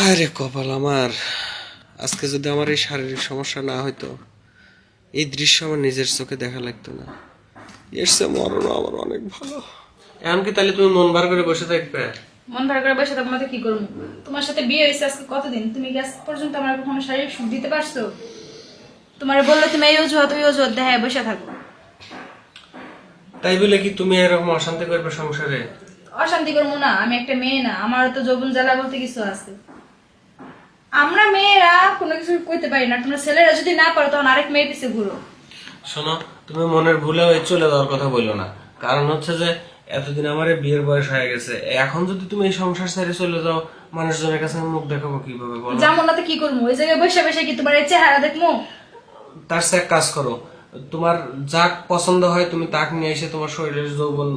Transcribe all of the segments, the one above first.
হায় রে কপাল আমার। আজকে যদি আমার এই শারীরিক সমস্যা না হইতো এই দৃশ্য আমার নিজের চোখে দেখা লাগতো না। এসছে মরণ আমার অনেক ভালো। এখন কি তাহলে তুমি মন বার করে বসে থাকবে? মন ভার করে বসে তোমার কি করব? তোমার সাথে বিয়ে হয়েছে আজকে কতদিন? তুমি কি আজ পর্যন্ত আমার কখনো শারীরিক সুখ দিতে পারছ? তোমার বলল তুমি এই অজুহাত ওই অজুহাত দেখায় বসে থাকো। তাই বলে কি তুমি এরকম অশান্তি করবে সংসারে? অশান্তি করব না আমি একটা মেয়ে না আমার তো যৌবন জ্বালা বলতে কিছু আছে। আমরা মেয়েরা কোনো কিছু কইতে পারি না। তোমরা ছেলেরা যদি না পারো তখন আরেক মেয়ে পিছিয়ে ঘুরো। শোনো তুমি মনের ভুলে ওই চলে যাওয়ার কথা বলল না। কারণ হচ্ছে যে এতদিন আমার বিয়ের বয়স হয়ে গেছে। এখন যদি তুমি এই সংসার ছেড়ে চলে যাও মানুষজনের কাছে মুখ দেখাবো কীভাবে বলো? যেমন না তো কি করব? ওই জায়গায় বসে বসে কি তোমার এই চেহারা দেখব? তার সে এক কাজ করো। তোমার যাক পছন্দ হয় তুমি তাক নিয়ে এসে তোমার শরীরের যৌবন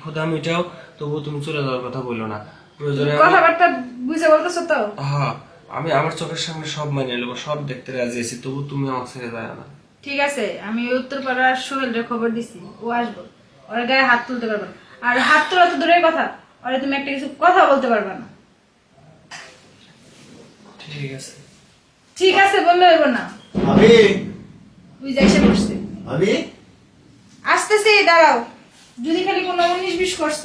ক্ষুধা মিটাও তবুও তুমি চলে যাওয়ার কথা বলল না। প্রয়োজনে কথাবার্তা বুঝে বলতেছো তো? হ্যাঁ। আমি আমার চোখের সামনে সব মানিয়ে নেব সব দেখতে রাজি আছি তবু তুমি আমার ছেড়ে যায় না। ঠিক আছে আমি ওই উত্তরপাড়ার সোহেলের খবর দিছি ও আসব। ওর গায়ে হাত তুলতে পারবে না। আর হাত তোলা তো দূরের কথা ওরে তুমি একটা কিছু কথা বলতে পারবে না। ঠিক আছে। ঠিক আছে বললে হইব না। ভাবি? ওই যে এসে বসছে। ভাবি? আসতেছি দাঁড়াও। যদি খালি কোনো উনিশ বিশ করছ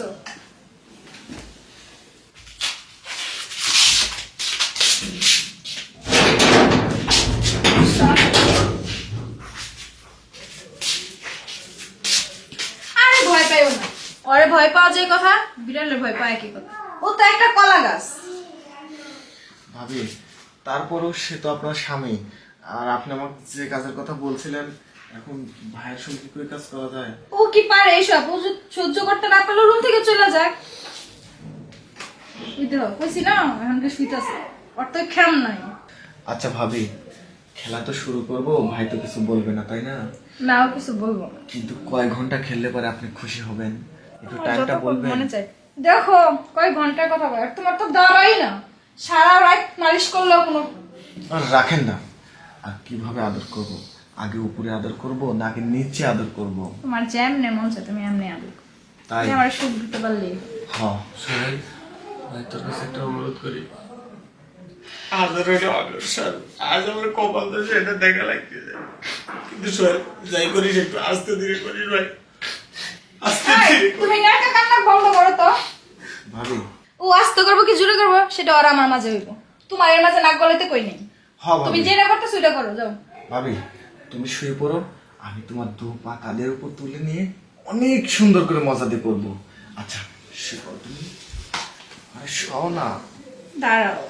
আরে ভয় পাইও না ওরে। ভয় পাওয়া যায় কথা বিড়ালের ভয় পায় কি কথা। ও তো একটা কলা গাছ। ভাবি তারপরও সে তো আপনার স্বামী। আর আপনি আমাকে যে কাজের কথা বলছিলেন এখন ভাইয়ের সঙ্গে কি করে কাজ করা যায়? ও কি পারে এইসব ও সহ্য করতে না পারলে রুম থেকে চলে যাক বুঝতে হবে কইছি না এখন কি শুইতেছে ওর তো খেম নাই। আচ্ছা ভাবি খেলা তো শুরু করব ভাই তো কিছু বলবে না তাই না? না ও কিছু বলব। না কিন্তু কয় ঘণ্টা খেললে পরে আপনি খুশি হবেন? একটু টাইমটা বলবেন। মনে চাই দেখো কয় ঘণ্টার কথা বল তোমার তো দাঁড়াই না। সারা রাত মালিশ করলেও কোনো আর রাখেন না। আর কীভাবে আদর করব? আগে উপরে আদর করব নাকি নিচে আদর করব? তোমার যে এমনি মন চায় তুমি এমনি আদর করো। তাই? তুমি আমার সুখ দিতে পারলে। হ্যাঁ। সোহেল ভাই তোর কাছে একটা অনুরোধ করি। আজ রইল অগ্রসর আজ আমার কপাল তো সেটা দেখা লাগতেছে। কিন্তু সোহেল যাই করিস একটু আস্তে ধীরে করিস ভাই। আস্তে ধীরে তুমি নাটক কান্না বন্ধ করো তো। ভাবি। ও আস্তে করব কি জোরে করব সেটা ওরা আমার মাঝে হইব। তোমার এর মাঝে নাক গলাতে কই নেই? তুমি যেটা করতেছো ওইটা করো যাও। ভাবি তুমি শুয়ে পড়ো আমি তোমার দু পা কাঁধের উপর তুলে নিয়ে অনেক সুন্দর করে মজা দিয়ে করব। আচ্ছা শুয়ে পড়ো তুমি। আরে শোও না। দাঁড়াও।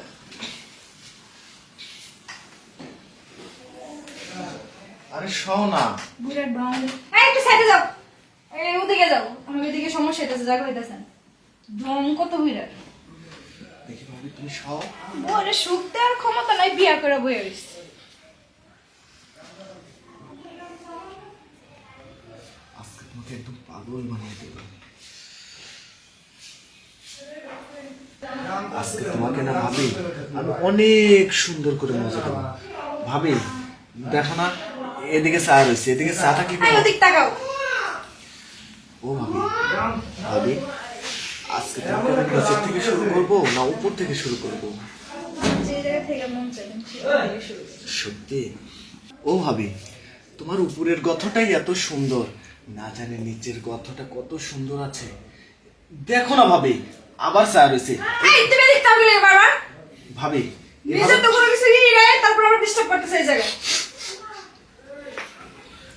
আরে শোও না। এই একটু সাইডে যাও। এই ওদিকে যাও। আমি ওইদিকে সমস্যা হইতেছে জায়গা হইতেছে ঢং কত দেখি ভাবি তুমি শোও। বলে সুখ দেওয়ার ক্ষমতা নাই বিয়া করে বয়ে রইছে। আজকে তোমাকে একদম পাগল বানিয়ে দেবো। আজকে তোমাকে না ভাবি আমি অনেক সুন্দর করে মজা দেবো ভাবি দেখো না এদিকে চা রয়েছে এদিকে? ওদিক তাকাও। ও ভাবি ভাবি আজকে নিচের থেকে শুরু করব না উপর থেকে শুরু করব? যে জায়গা থেকে মন চাই সেটা শুরু সত্যি? ও ভাবি তোমার উপরের গথটাই এত সুন্দর। না জানি নিচের গথটা কত সুন্দর আছে। দেখো না ভাবি আবার চা রয়েছে। ভাবি নিজের তো কোনো কিছু নাই তারপর আবার ডিস্টার্ব করতেছে এই জায়গায়।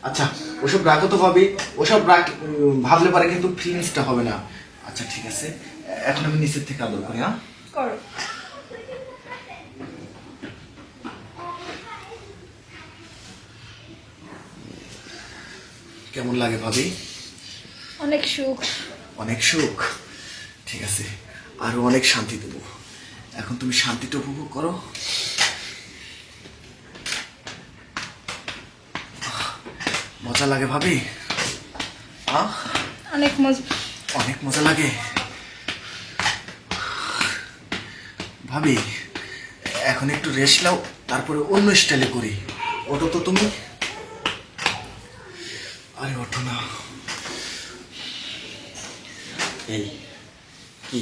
আচ্ছা ওসব রাখো তো ভাবি ওসব রাখ ভাবলে পারে কিন্তু ফিলিংসটা হবে না। আচ্ছা ঠিক আছে। এখন আমি নিচের থেকে আদর করি হ্যাঁ? করো। কেমন লাগে ভাবি? অনেক সুখ। অনেক সুখ। ঠিক আছে। আরও অনেক শান্তি দেবো। এখন তুমি শান্তিটা উপভোগ করো। মজা লাগে ভাবি? আহ অনেক মজা অনেক মজা লাগে। ভাবি এখন একটু রেস্ট নাও তারপরে অন্য স্টাইলে করি ওটো তো তুমি। আরে ওঠো না। এই কি?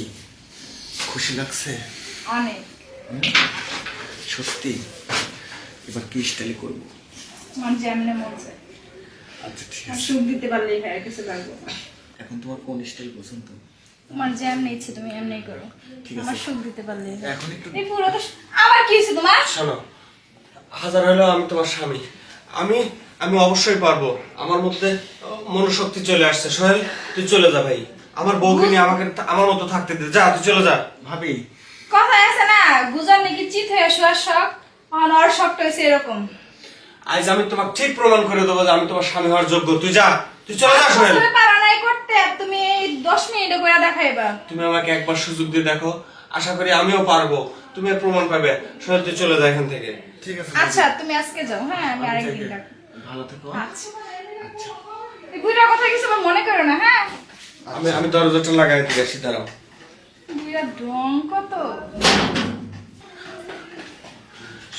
খুশি লাগছে? অনেক। সত্যি? এবার কি স্টাইলে করব? যেমনে মন চায়। আচ্ছা ঠিক আছে। সুখ দিতে পারলেই হয় কিছু লাগবে এখন তোমার কোন স্টাইল পছন্দ? তোমার যেমনি ইচ্ছে তুমি এমনি করো। আমার সুখ দিতে পারলেই এখন একটু এই পুরো তো আবার কি হয়েছে তোমার? শোনো হাজার হলেও আমি তোমার স্বামী। আমি আমি অবশ্যই পারব। আমার মধ্যে মনোশক্তি চলে আসছে। সোহেল তুই চলে যা ভাই। আমার বউকে নিয়ে আমাকে আমার মতো থাকতে দে। যা তুই চলে যা। ভাবি। কথা আছে না গুজার নাকি চিত হয়ে শোয়ার শখ আর শখটা হয়েছে এরকম। আজ আমি তোমাকে ঠিক প্রমাণ করে দেবো যে আমি তোমার স্বামী হওয়ার যোগ্য। তুই যা তুই চলে যা সোহেল তুমি পারো নাই করতে তুমি এই দশ মিনিটে করে দেখাইবা। তুমি আমাকে একবার সুযোগ দিয়ে দেখো আশা করি আমিও পারব। তুমি প্রমাণ পাবে। সোহেল তুই চলে যা এখান থেকে। ঠিক আছে আচ্ছা তুমি আজকে যাও হ্যাঁ আমি আরেকদিন থেকে। ভালো থেকো। আচ্ছা। এই বুড়ার কথা কিছু মনে করো না হ্যাঁ? আমি আমি দরজাটা লাগাই দিয়ে আসি দাঁড়াও। বুড়া ড্রং কত।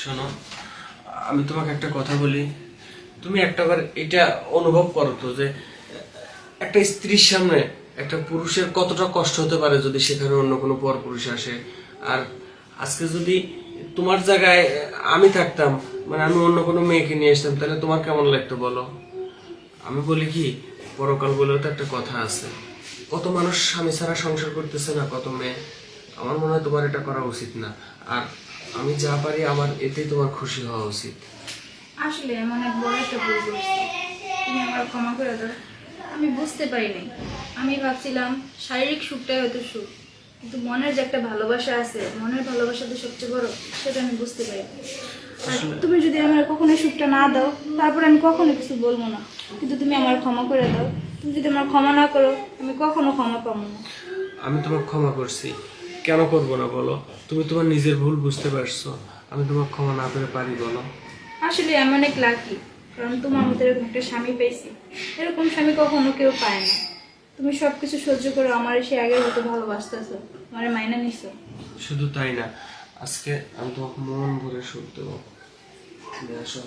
শোনো আমি তোমাকে একটা কথা বলি। তুমি একটাবার এটা অনুভব করো তো যে, একটা স্ত্রীর সামনে একটা পুরুষের কতটা কষ্ট হতে পারে যদি সেখানে অন্য কোনো পর পুরুষ আসে? আর আজকে যদি তোমার জায়গায় আমি থাকতাম মানে আমি অন্য কোনো মেয়েকে নিয়ে আসতাম, তাহলে তোমার কেমন লাগতো বলো? আমি বলি কি পরকাল বলেও তো একটা কথা আছে। কত মানুষ স্বামী ছাড়া সংসার করতেছে না, কত মেয়ে। আমার মনে হয় তোমার এটা করা উচিত না। আর আমি যা পারি আমার এতেই তোমার খুশি হওয়া উচিত। আসলে আমি অনেক বড় একটা ভুল করছি। তুমি আমার ক্ষমা করে দাও। আমি বুঝতে পারি নাই আমি ভাবছিলাম শারীরিক সুখটাই হয়তো সুখ কিন্তু মনের যে একটা ভালোবাসা আছে মনের ভালোবাসা তো সবচেয়ে বড় সেটা আমি বুঝতে পারি আর তুমি যদি আমার কখনো সুখটা না দাও তারপরে আমি কখনো কিছু বলব না। কিন্তু তুমি আমার ক্ষমা করে দাও। তুমি যদি আমার ক্ষমা না করো আমি কখনো ক্ষমা পাবো না। আমি তোমার ক্ষমা করছি। কেন করব না বলো? তুমি তোমার নিজের ভুল বুঝতে পারছ। আমি তোমাকে ক্ষমা না করে পারি বলো। আসলে আমি অনেক লাকি কারণ তোমার মতো এরকম একটা স্বামী পেয়েছি। এরকম স্বামী কখনো কেউ পায় না। তুমি সবকিছু সহ্য করে আমার সে আগের মতো ভালোবাসতেছো আমার মাইনা নিছো। শুধু তাই না আজকে আমি তোমাকে মন ভরে সুখ দেবো। আসো।